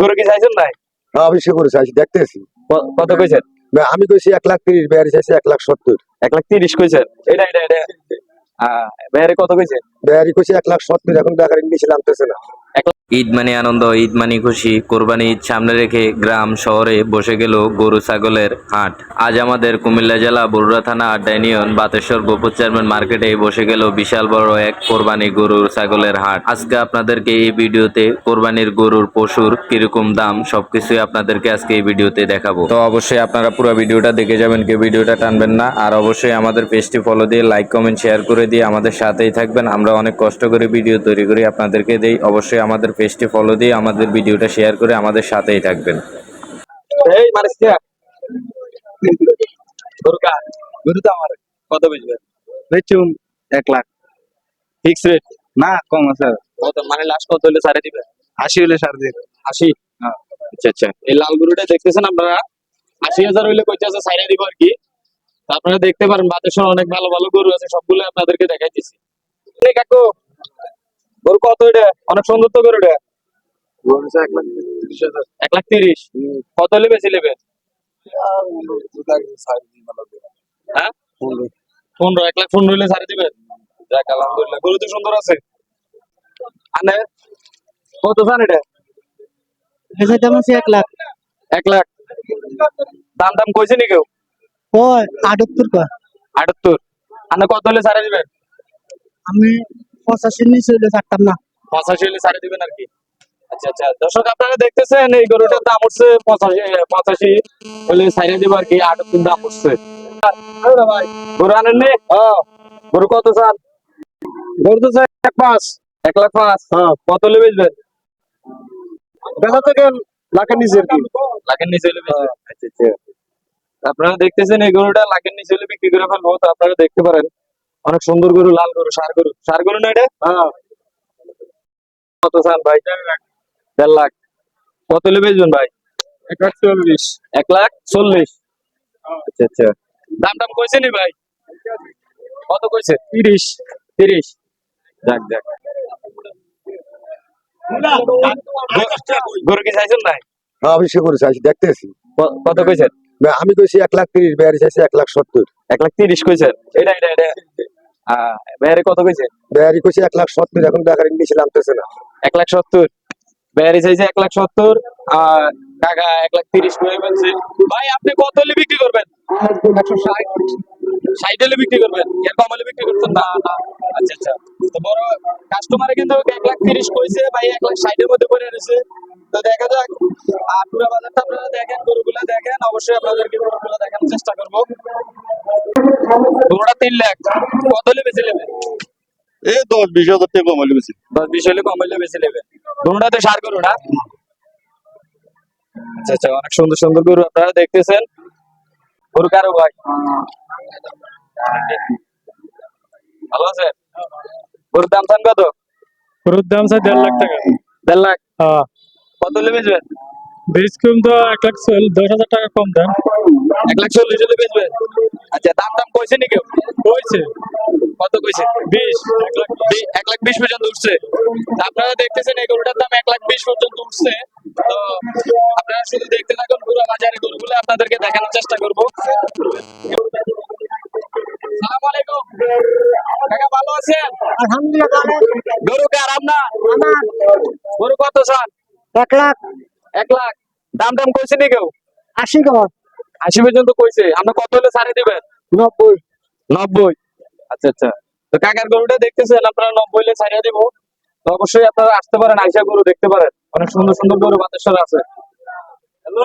গরু কি চাইছেন নাই হ্যাঁ আবিষ্কার করেছে দেখতেছি। কত কইছেন? আমি কইছি এক লাখ তিরিশ বেহারি চাইছে এক লাখ সত্তর। এক লাখ তিরিশ কইছেন? এটা এটা এটা। আহ, কত কইছেন? বেয়ারি কইছে এক লাখ সত্তর এখন টাকার নিচে নামতেছে না। ঈদ মানে আনন্দ, ঈদ মানে খুশি, কোরবানি ঈদ সামনে রেখে গ্রাম, শহরে বসে গেল গরু ছাগলের হাট। আজ আমাদের কুমিল্লা জেলা বরুড়া থানা ডাইনিয়ন বাতেশ্বর গোপুর চেয়ারম্যান মার্কেটে বসে গেল বিশাল বড় এক কোরবানি গরুর ছাগলের হাট। আজকে আপনাদেরকে এই ভিডিওতে কোরবানির গরুর, পশুর কীরকম দাম সবকিছুই আপনাদেরকে আজকে এই ভিডিওতে দেখাবো। তো অবশ্যই আপনারা পুরো ভিডিওটা দেখে যাবেন, কেউ ভিডিওটা টানবেন না। আর অবশ্যই আমাদের পেজটি ফলো দিয়ে লাইক কমেন্ট শেয়ার করে দিয়ে আমাদের সাথেই থাকবেন। আমরা অনেক কষ্ট করে ভিডিও তৈরি করি, আপনাদেরকে দেই। অবশ্যই আমাদের পেজটি ফলো দিয়ে আমাদের ভিডিওটা শেয়ার করে আমাদের সাথেই থাকবেন। এই মারিস কে? গরু কা গরু তো আমার কত বেচবেন বেচুম এক লাখ। ফিক্স রেট না কম আছে কত? মানে লাস্ট কত হলে ছাড়ে দিবে? আশি হলে সার দিয়ে আশি? হ্যাঁ। আচ্ছা আচ্ছা। এই লাল গরুটা দেখতেছেন আপনারা? আশি হাজার হইলে দিব আর কি। তা আপনারা দেখতে পারেন বাতাসের অনেক ভালো ভালো গরু আছে সবগুলো আপনাদেরকে দেখাইতেছি। কাকু গরু কত এটা? অনেক সুন্দর তো গরু এটা এক লাখ তিরিশ হাজার। এক লাখ তিরিশ? কত হলে বেশি নেবে? হ্যাঁ? পনেরো। এক লাখ পনেরো হলে ছাড়ে দিবেন যাক আলহামদুলিল্লাহ। গরু তো সুন্দর আছে। আনে কত চান এটা? এসে দাম আছে এক লাখ। এক লাখ। দাম দাম কইছে নি কেউ? আটাত্তর কয়। আটাত্তর। আনে কত হলে ছাড়ে দিবেন আমি পঁচাশি নিচে হইলে ছাড়তাম না। পঁচাশি হলে ছাড়ে দিবেন আর কি। আচ্ছা আচ্ছা। দর্শক আপনারা দেখতেছেন এই গরুটার দাম উঠছে পঁচাশি পঁচাশি হলে ছাড়ে দিব আর কি আটাত্তর দাম উঠছে। ভাই গরু আনেন নি গরু কত চান? গরু তো চাই এক পাঁচ। এক লাখ পাঁচ? কত হলে বেচবেন? থেকে লাখের নিচে আর কি। লাখের নিচে হলে আচ্ছা আচ্ছা। আপনারা দেখতেছেন এই গরুটা লাখের নিচে হলে বিক্রি করে ফেলব তো আপনারা দেখতে পারেন। অনেক সুন্দর গরু লাল গরু সার গরু। সার গরু না এটা? কত চান ভাই? দেড় লাখ। কত হলে বেচবেন ভাই? এক লাখ চল্লিশ। এক লাখ চল্লিশ? আচ্ছা আচ্ছা। দাম দাম কইছে নি ভাই? কত কইছে? তিরিশ। তিরিশ। যাক যাক। গরু কি চাইছেন ভাই? হ্যাঁ আবিষ্কার করেছে আছি দেখতেছি। কত কইছেন? আমি কইছি এক লাখ তিরিশ বেয়ারি চাইছে এক লাখ সত্তর। এক লাখ তিরিশ কইছেন এটা এটা এটা। বাইরে কত কইছে? বেয়ারি কইছে এক লাখ সত্তর এখন টাকার নিচে নামতেছে না। এক লাখ সত্তর। বাইরে চাইছে এক লাখ সত্তর আর টাকা এক লাখ তিরিশ করে বলছে ভাই আপনি কত হলে বিক্রি করবেন? একশো ষাট। ষাট হলে বিক্রি করবেন? এর কম হলে বিক্রি করছেন? না না। আচ্ছা আচ্ছা। বড় কাস্টমারে কিন্তু এক লাখ তিরিশ কইছে ভাই এক লাখ ষাটের মধ্যে পড়ে রয়েছে তো দেখা যাক আর পুরো বাজারটা আপনারা দেখেন গরুগুলো দেখেন অবশ্যই আপনাদেরকে গরুগুলো দেখানোর চেষ্টা করব। গরুটা তিন লাখ। কত বেঁচে নেবেন এই দশ বিশ হাজার টাকা কম হলে বেশি। দশ বিশ হলে কম হলে বেশি নেবে। গরুটাতে সার গরু না? আচ্ছা আচ্ছা অনেক সুন্দর সুন্দর গরু আপনারা দেখতেছেন। গরু কারও ভাই? ভালো আছে? গরুর দাম চান কত? গরুর দাম স্যার দেড় লাখ টাকা। দেড় লাখ? হ্যাঁ। কত হলে বেচবেন? বেশ কম তো এক লাখ দশ হাজার টাকা কম দেন এক লাখ চল্লিশ হলে বেচবেন? আচ্ছা দাম দাম কইছে নি কেউ? হয়েছে কত কইছে? বিশ। এক লাখ এক লাখ বিশ পর্যন্ত উঠছে। আপনারা দেখতেছেন এই গরুটার দাম এক লাখ বিশ পর্যন্ত উঠছে। তো আপনারা শুধু দেখতে থাকুন পুরো বাজারে গরুগুলো। আপনাদেরকে দেখানোর চেষ্টা করব। আছেন? গরু কে আরাম গরু কত চান? এক লাখ। এক লাখ। দাম দাম কইছে নি কেউ? আশি কর আশি পর্যন্ত কইছে। আমরা কত হলে ছাড়ে দিবেন? নব্বই। নব্বই। আচ্ছা আচ্ছা। তো কাকার গরুটা দেখতেছেন আপনারা নব্বই হলে ছাড়িয়ে দিব। তো অবশ্যই আপনারা আসতে পারেন আইসা গরু দেখতে পারেন। অনেক সুন্দর সুন্দর গরু বাতেশ্বর আছে। হ্যালো।